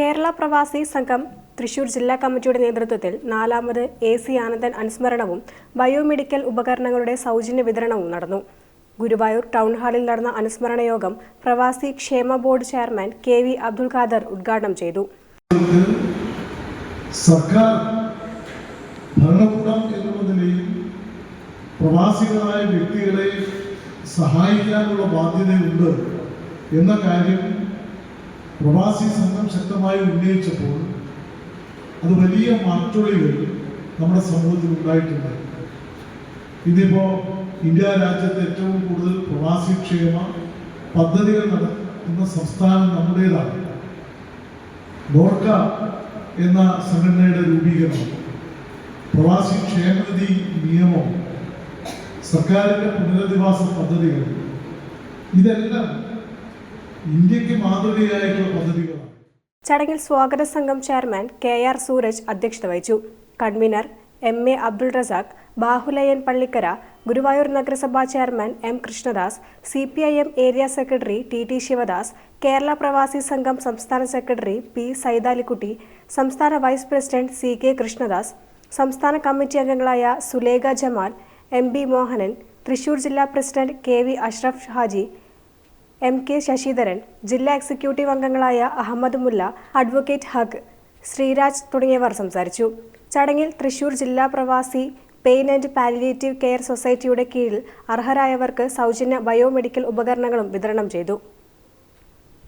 കേരള പ്രവാസി സംഘം തൃശൂർ ജില്ലാ കമ്മിറ്റിയുടെ നേതൃത്വത്തിൽ നാലാമത് എ സി ആനന്ദൻ അനുസ്മരണവും ബയോമെഡിക്കൽ ഉപകരണങ്ങളുടെ സൗജന്യ വിതരണവും നടന്നു. ഗുരുവായൂർ ടൗൺ ഹാളിൽ നടന്ന അനുസ്മരണ യോഗം പ്രവാസി ക്ഷേമ board chairman K V Abdul Khader ഉദ്ഘാടനം ചെയ്തു. സർക്കാർ ഭരണകൂടം എന്നുള്ള നിലയിൽ പ്രവാസികളായ വ്യക്തികളെ സഹായിക്കാനുള്ള ബാധ്യതയുണ്ട് എന്ന കാര്യം പ്രവാസി സംഘം ശക്തമായി ഉന്നയിച്ചപ്പോൾ അത് വലിയ മാറ്റൊളികൾ നമ്മുടെ സമൂഹത്തിൽ ഉണ്ടായിട്ടുണ്ട്. ഇന്നിപ്പോ ഇന്ത്യ രാജ്യത്ത് ഏറ്റവും കൂടുതൽ പ്രവാസി ക്ഷേമ പദ്ധതികൾ നടത്തുന്ന സംസ്ഥാനം നമ്മുടേതാണ്. ഡോർക്ക എന്ന സംഘടനയുടെ രൂപീകരണം പ്രവാസി ക്ഷേമനിധി നിയമം സർക്കാരിന്റെ പുനരധിവാസ പദ്ധതികൾ ഇതെല്ലാം ഇന്ത്യയ്ക്ക് മാതൃകയായിട്ടുള്ള പദ്ധതികളാണ്. ചടങ്ങിൽ സ്വാഗത സംഘം ചെയർമാൻ കെ ആർ സൂരജ് അധ്യക്ഷത വഹിച്ചു. Convener M A Abdul Razak Bahulayan Pallikkara Guruvayur നഗരസഭാ chairman M Krishnadas C P I M area secretary T T Sivadas Kerala പ്രവാസി സംഘം സംസ്ഥാന സെക്രട്ടറി പി സൈതാലിക്കുട്ടി സംസ്ഥാന vice president C K Krishnadas സംസ്ഥാന committee അംഗങ്ങളായ Sulekha Jamal M B Mohanan Thrissur ജില്ലാ president K V Ashraf Haji M K Sasidharan ജില്ലാ executive അംഗങ്ങളായ Ahmed Mulla advocate ഹഗ് ശ്രീരാജ് തുടങ്ങിയവർ സംസാരിച്ചു. ചടങ്ങിൽ തൃശൂർ ജില്ലാ പ്രവാസി പെയിൻ ആൻഡ് പാലിയേറ്റീവ് കെയർ സൊസൈറ്റിയുടെ കീഴിൽ അർഹരായവർക്ക് സൗജന്യ ബയോമെഡിക്കൽ ഉപകരണങ്ങളും വിതരണം ചെയ്തു.